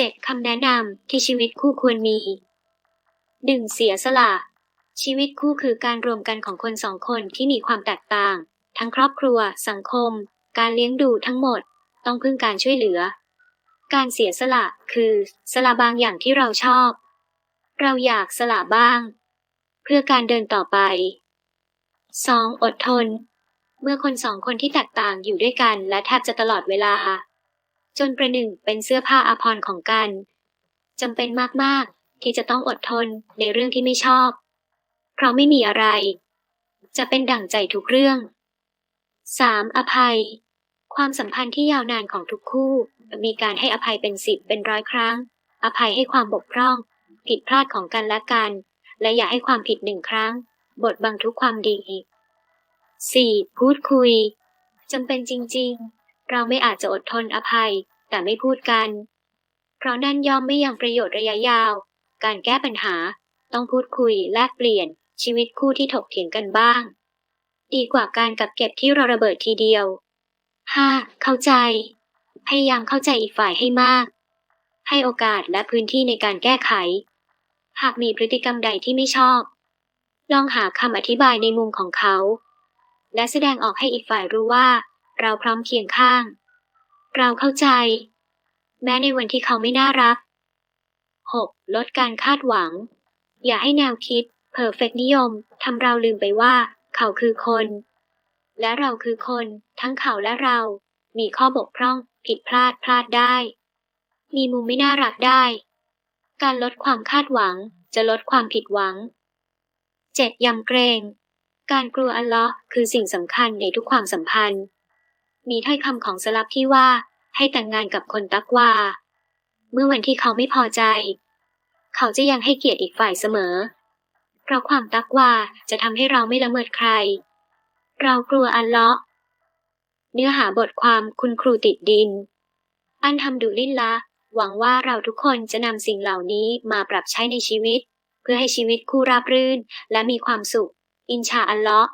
7 คำแนะนำที่ชีวิตคู่ควรมี 1. เสียสละ ชีวิตคู่คือการรวมกันของคนสองคนที่มีความแตกต่าง ทั้งครอบครัว สังคม การเลี้ยงดูทั้งหมด ต้องพึ่งการช่วยเหลือ การเสียสละคือ สละบางอย่างที่เราชอบ เราอยากสละบ้าง เพื่อการเดินต่อไป 2. อดทน เมื่อคนสองคนที่แตกต่างอยู่ด้วยกันและแทบจะตลอดเวลา จนประหนึ่งเป็นเสื้อผ้าอาภรณ์ของกันจำเป็นมากๆ ที่จะต้องอดทนในเรื่องที่ไม่ชอบ เพราะไม่มีอะไร จะเป็นดั่งใจทุกเรื่อง 3. อภัย ความสัมพันธ์ที่ยาวนานของทุกคู่ มีการให้อภัยเป็นสิบเป็นร้อยครั้ง อภัยให้ความบกพร่อง ผิดพลาดของกันและกัน และอย่าให้ความผิดหนึ่งครั้ง บทบังทุกความดี 4. พูดคุยจำเป็นจริง ๆ เราไม่อาจจะอดทนอภัย แต่ไม่พูดกัน เพราะนั่นย่อมไม่ยังประโยชน์ระยะยาว การแก้ปัญหา ต้องพูดคุยแลกเปลี่ยน ชีวิตคู่ที่ถกเถียงกันบ้าง ดีกว่าการกับเก็บที่เราระเบิดทีเดียว 5. เข้าใจ พยายามเข้าใจอีกฝ่ายให้มาก ให้โอกาสและพื้นที่ในการแก้ไข หากมีพฤติกรรมใดที่ไม่ชอบ ลองหาคำอธิบายในมุมของเขา และแสดงออกให้อีกฝ่ายรู้ว่า เราพร้อมเคียงข้าง เราเข้าใจ แม้ในวันที่เขาไม่น่ารัก 6. ลดการคาดหวัง อย่าให้แนวคิดเพอร์เฟกนิยมทำเราลืมไปว่า เขาคือคน และเราคือคน ทั้งเขาและเรา มีข้อบกพร่อง ผิดพลาดพลาดได้ มีมุมไม่น่ารักได้ การลดความคาดหวังจะลดความผิดหวัง 7. ยำเกรง การกลัวอัลลอฮ์คือสิ่งสำคัญในทุกความสัมพันธ์ มีถ้อยคำของสลับที่ว่าให้แต่งงานกับคนตักวา เมื่อวันที่เขาไม่พอใจ เขาจะยังให้เกียรติอีกฝ่ายเสมอ เพราะความตักวาจะทำให้เราไม่ละเมิดใคร เรากลัวอัลเลาะห์เนื้อหาบทความคุณครูติดดิน อันทำดูลินละ หวังว่าเราทุกคนจะนำสิ่งเหล่านี้มาปรับใช้ในชีวิต เพื่อให้ชีวิตคู่ราบรื่นและมีความสุข อินชาอัลเลาะห์